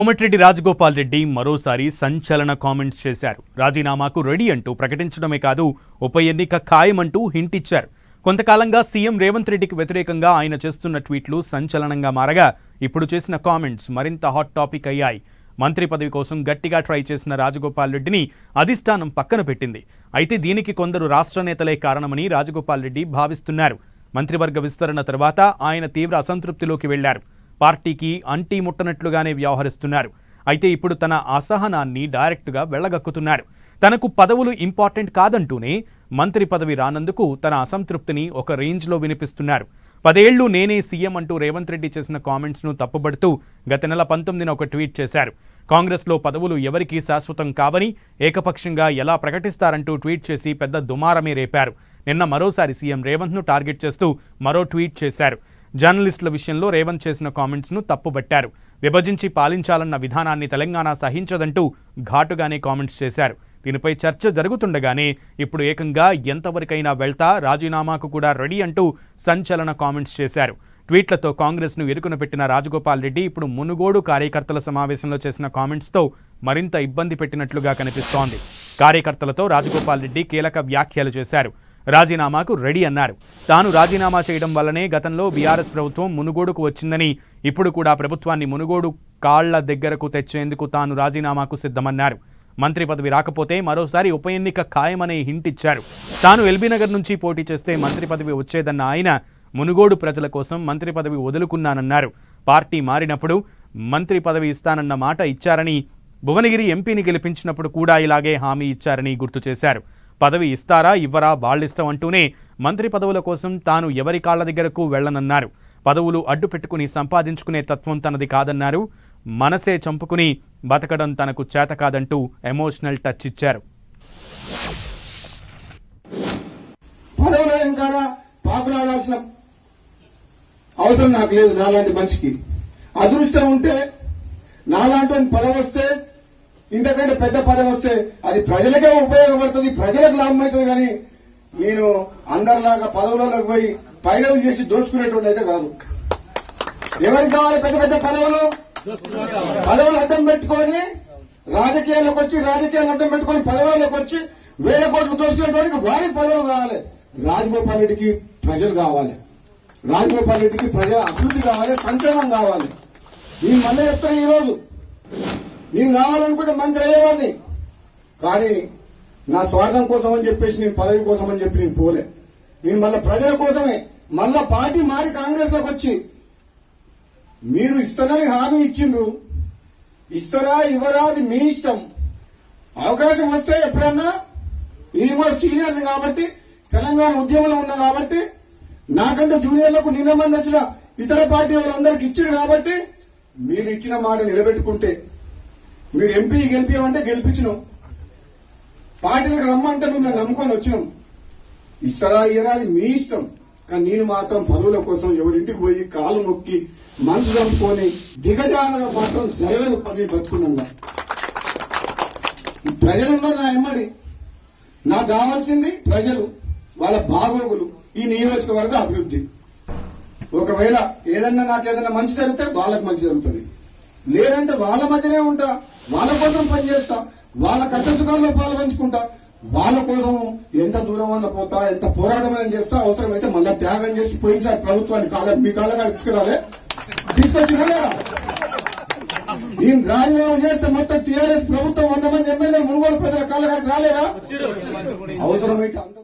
కోమటిరెడ్డి రాజగోపాల్ రెడ్డి మరోసారి సంచలన కామెంట్స్ చేశారు. రాజీనామాకు రెడీ అంటూ ప్రకటించడమే కాదు ఉప ఎన్నిక ఖాయమంటూ హింట్ ఇచ్చారు. కొంతకాలంగా సీఎం రేవంత్ రెడ్డికి వ్యతిరేకంగా ఆయన చేస్తున్న ట్వీట్లు సంచలనంగా మారగా ఇప్పుడు చేసిన కామెంట్స్ మరింత హాట్ టాపిక్ అయ్యాయి. మంత్రి పదవి కోసం గట్టిగా ట్రై చేసిన రాజగోపాల్ రెడ్డిని అధిష్టానం పక్కన పెట్టింది. అయితే దీనికి కొందరు రాష్ట్ర నేతలే కారణమని రాజగోపాల్ రెడ్డి భావిస్తున్నారు. మంత్రివర్గ విస్తరణ తర్వాత ఆయన తీవ్ర అసంతృప్తిలోకి వెళ్ళారు. పార్టీకి అంటీ ముట్టనట్లుగానే వ్యవహరిస్తున్నారు. అయితే ఇప్పుడు తన అసహనాన్ని డైరెక్ట్గా వెళ్ళగక్కుతున్నారు తనకు పదవులు ఇంపార్టెంట్ కాదంటూనే మంత్రి పదవి రానందుకు తన అసంతృప్తిని ఒక రేంజ్లో వినిపిస్తున్నారు. పదేళ్ళు నేనే సీఎం అంటూ రేవంత్ రెడ్డి చేసిన కామెంట్స్ను తప్పుబడుతూ గత నెల పంతొమ్మిదిన ఒక ట్వీట్ చేశారు. కాంగ్రెస్లో పదవులు ఎవరికీ శాశ్వతం కావని ఏకపక్షంగా ఎలా ప్రకటిస్తారంటూ ట్వీట్ చేసి పెద్ద దుమారమే రేపారు. నిన్న మరోసారి సీఎం రేవంత్ను టార్గెట్ చేస్తూ మరో ట్వీట్ చేశారు. జర్నలిస్టుల విషయంలో రేవంత్ చేసిన కామెంట్స్ను తప్పుబట్టారు. విభజించి పాలించాలన్న విధానాన్ని తెలంగాణ సహించదంటూ ఘాటుగానే కామెంట్స్ చేశారు. దీనిపై చర్చ జరుగుతుండగానే ఇప్పుడు ఏకంగా ఎంతవరకైనా వెళ్తా రాజీనామాకు కూడా రెడీ అంటూ సంచలన కామెంట్స్ చేశారు. ట్వీట్లతో కాంగ్రెస్ను ఇరుకున పెట్టిన రాజగోపాల్ రెడ్డి ఇప్పుడు మునుగోడు కార్యకర్తల సమావేశంలో చేసిన కామెంట్స్తో మరింత ఇబ్బంది పెట్టినట్లుగా కనిపిస్తోంది. కార్యకర్తలతో రాజగోపాల్ రెడ్డి కీలక వ్యాఖ్యలు చేశారు. రాజీనామాకు రెడీ అన్నారు. తాను రాజీనామా చేయడం వల్లనే గతంలో బీఆర్ఎస్ ప్రభుత్వం మునుగోడుకు వచ్చిందని ఇప్పుడు కూడా ప్రభుత్వాన్ని మునుగోడు కాళ్ళ దగ్గరకు తెచ్చేందుకు తాను రాజీనామాకు సిద్ధమన్నారు. మంత్రి పదవి రాకపోతే మరోసారి ఉప ఎన్నిక ఖాయమనే హింట్ ఇచ్చారు. తాను ఎల్బీనగర్ నుంచి పోటీ చేస్తే మంత్రి పదవి వచ్చేదన్న ఆయన మునుగోడు ప్రజల కోసం మంత్రి పదవి వదులుకున్నానన్నారు. పార్టీ మారినప్పుడు మంత్రి పదవి ఇస్తానన్న మాట ఇచ్చారని భువనగిరి ఎంపీని గెలిపించినప్పుడు కూడా ఇలాగే హామీ ఇచ్చారని గుర్తు చేశారు. పదవి ఇస్తారా ఇవ్వరా వాళ్ళిష్టం అంటూనే మంత్రి పదవుల కోసం తాను ఎవరి కాళ్ళ దగ్గరకు వెళ్ళనన్నారు పదవులు అడ్డు పెట్టుకుని సంపాదించుకునే తత్వం తనది కాదన్నారు. మనసే చంపుకుని బతకడం తనకు చేత కాదంటూ ఎమోషనల్ టచ్ ఇచ్చారు. పాకులాడాల్సిన అవసరం నాకు లేదు నాలాంటి మనిషికి. అదృష్టం ఉంటే నాలాంటి పదవి వస్తే ఇంతకంటే పెద్ద పదవి వస్తే అది ప్రజలకే ఉపయోగపడుతుంది ప్రజలకు లాభం అవుతుంది కానీ నేను అందరిలాగా పదవులలోకి పోయి పైరవులు చేసి దోచుకునేటువంటి అయితే కాదు. ఎవరికి కావాలి పెద్ద పెద్ద పదవులు? పదవులు అడ్డం పెట్టుకొని రాజకీయాలకు వచ్చి రాజకీయాలు అడ్డం పెట్టుకొని పదవులకు వచ్చి వేల కోట్లు దోచుకునేటువంటి వారికి పదవులు కావాలి. రాజగోపాల్ రెడ్డికి ప్రజలు కావాలి. రాజగోపాల్ రెడ్డికి ప్రజల అభివృద్ధి కావాలి సంక్షేమం కావాలి. ఈ మళ్ళీ చెప్తాను ఈ రోజు నేను కావాలనుకుంటే మంత్రి అయ్యేవాడిని. కానీ నా స్వార్థం కోసం అని చెప్పేసి నేను పదవి కోసం అని చెప్పి నేను పోలే. నేను మళ్ళీ ప్రజల కోసమే. మళ్ళా పార్టీ మారి కాంగ్రెస్లోకి వచ్చి మీరు ఇస్తారని హామీ ఇచ్చిండ్రు. ఇస్తారా ఇవ్వరా అది మీ ఇష్టం. అవకాశం వస్తే ఎప్పుడన్నా నేను కూడా సీనియర్ కాబట్టి తెలంగాణ ఉద్యమంలో ఉన్నా కాబట్టి నాకంటే జూనియర్లకు నిన్న మంది వచ్చిన ఇతర పార్టీ వాళ్ళందరికి ఇచ్చారు కాబట్టి మీరు ఇచ్చిన మాట నిలబెట్టుకుంటే మీరు ఎంపీ గెలిపించమంటే గెలిపించినాం. పార్టీలకు రమ్మంటే మిమ్మల్ని నమ్ముకొని వచ్చినాం. ఇస్తారా ఇయ్యరా అది మీ ఇష్టం. కానీ నేను మాత్రం పదవుల కోసం ఎవరింటికి పోయి కాలు మొక్కి మనసు చంపుకొని దిగజారగా మాత్రం జరగదు పదవి బతుకున్నా ప్రజలున్నారు ప్రజలు ఉన్నారు నా ఎమ్మడి. నాకు కావాల్సింది ప్రజలు వాళ్ళ బాగోగులు ఈ నియోజకవర్గ అభివృద్ధి. ఒకవేళ ఏదన్నా నాకు ఏదన్నా మంచి జరిగితే వాళ్ళకి మంచి జరుగుతుంది. లేదంటే వాళ్ళ మధ్యనే ఉంటా. వాళ్ళ కోసం పనిచేస్తా వాళ్ళ కష్టసుఖాల్లో పాలు పంచుకుంటా వాళ్ళ కోసం ఎంత దూరం అన్న పోతా ఎంత పోరాటం అని చేస్తా అవసరమైతే మళ్ళా త్యాగం చేసి పోయినసారి ప్రభుత్వాన్ని కాల మీ కాలంగా తీసుకురాలే. తీసుకొచ్చినా లేదా నేను రాజీనామా చేస్తే మొత్తం టీఆర్ఎస్ ప్రభుత్వం వంద మంది ఎమ్మెల్యే మునుగోడు ప్రజల కాళ్ళగాడికి రాలేదా? అవసరమైతే అంత